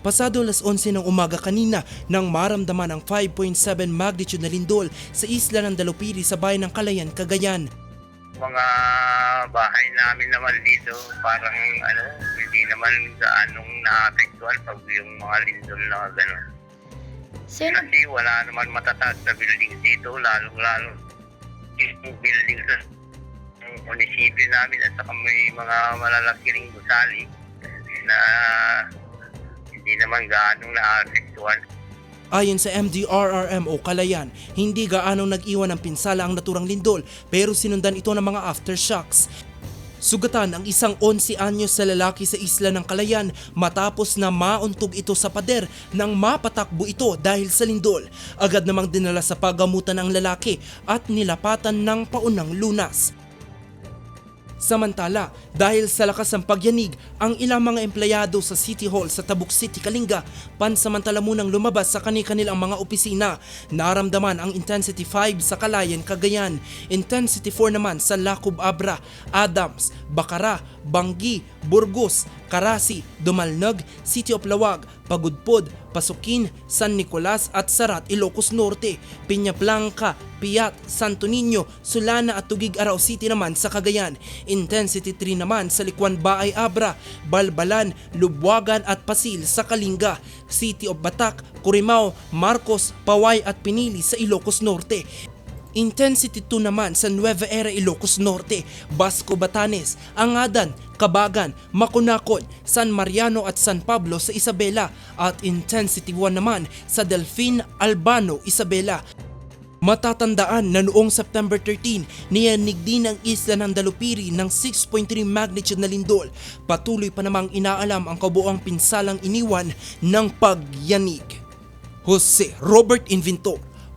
Pasado alas 11 ng umaga kanina nang maramdaman ang 5.7 magnitude na lindol sa isla ng Dalupiri sa bayan ng Calayan, Cagayan. mga bahay namin naman dito, parang ano, hindi naman gaanong naapektuhan pag yung mga lindol na gano'n. Sino, Kasi wala naman matataas na building dito, lalong-lalo yung building sa munisipyo namin at saka may mga malalaki ring gusali na hindi naman gaanong naapektuhan. Ayon sa MDRRM o Calayan, hindi gaano nag-iwan ng pinsala ang naturang lindol pero sinundan ito ng mga aftershocks. Sugatan ang isang 11 anyos sa lalaki sa isla ng Calayan matapos na mauntog ito sa pader nang mapatakbo ito dahil sa lindol. Agad namang dinala sa pagamutan ang lalaki at nilapatan ng paunang lunas. Samantala, dahil sa lakas ng pagyanig, ang ilang mga empleyado sa City Hall sa Tabuk City, Kalinga, pansamantala munang lumabas sa kani-kanilang mga opisina. Naramdaman ang Intensity 5 sa Kalayan, Cagayan, Intensity 4 naman sa Lacob Abra, Adams, Bacara, Bangi, Burgos, Karasi, Dumalnag, City of Lawag, Pagudpod, Pasukin, San Nicolas at Sarat, Ilocos Norte, Piña Blanca, Piat, Santo Niño, Sulana at Tugig Araw City naman sa Cagayan. Intensity 3 naman sa Likwan Baay Abra, Balbalan, Lubwagan at Pasil sa Kalinga, City of Batak, Curimao, Marcos, Paway at Pinili sa Ilocos Norte. Intensity 2 naman sa Nueva Era Ilocos Norte, Basco Batanes, Angadan, Kabagan, Makunakon, San Mariano at San Pablo sa Isabela at Intensity 1 naman sa Delfin, Albano, Isabela. Matatandaan na noong September 13, niyanig din ang isla ng Dalupiri ng 6.3 magnitude na lindol. Patuloy pa namang inaalam ang kabuang pinsalang iniwan ng pagyanig. Jose Robert Inventor